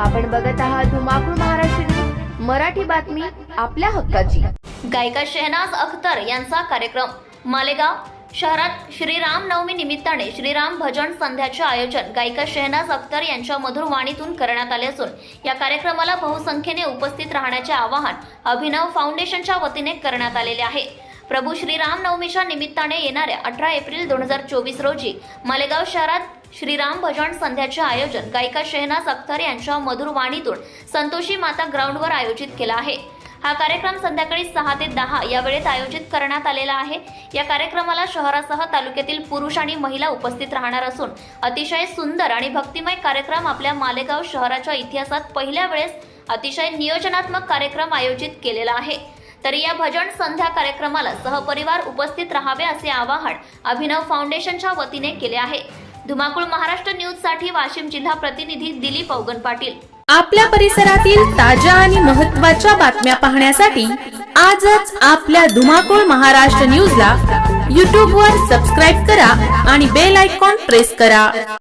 आपण बघत आहात धुमाकूळ महाराष्ट्र न्यूज, मराठी बातमी आपल्या हक्काची. गायिका शहनाज अख्तर यांचा कार्यक्रम. मालेगाव शहरात श्रीराम नवमी निमित्ताने श्रीराम भजन संध्याचे आयोजन गायिका शहनाज अख्तर यांच्या मधुर वाणीतून करण्यात आले असून या कार्यक्रमाला बहुसंख्येने उपस्थित राहण्याचे आवाहन अभिनव फाउंडेशनच्या वतीने करण्यात आलेले आहे. प्रभू श्रीराम नवमीच्या निमित्ताने येणाऱ्या अठरा एप्रिल दोन हजार चोवीस रोजी मालेगाव शहरात श्रीराम भजन संध्याचे आयोजन गायिका शेहनाज अख्तर यांच्या मधुर वाणीतून संतोषी माता ग्राउंडवर आयोजित केला आहे. हा कार्यक्रम संध्याकाळी सहा ते दहा या वेळेत आयोजित करण्यात आलेला आहे. या कार्यक्रमाला शहरासह तालुक्यातील पुरुष आणि महिला उपस्थित राहणार असून अतिशय सुंदर आणि भक्तिमय कार्यक्रम आपल्या मालेगाव शहराच्या इतिहासात पहिल्या वेळेस अतिशय नियोजनात्मक कार्यक्रम आयोजित केलेला आहे. तरी या भजन संध्या कार्यक्रमाला सहपरिवार उपस्थित राहावे असे आवाहन अभिनव फाउंडेशनच्या वतीने केले आहे. धुमाकूळ महाराष्ट्र न्यूजसाठी वाशिम जिल्हा प्रतिनिधी दिलीप अवगन पाटील. आपल्या परिसरातील ताज्या आणि महत्त्वाच्या बातम्या पाहण्यासाठी आजच आपल्या धुमाकूळ महाराष्ट्र न्यूजला यूट्यूबवर वर सबस्क्राईब करा आणि बेल आयकॉन प्रेस करा.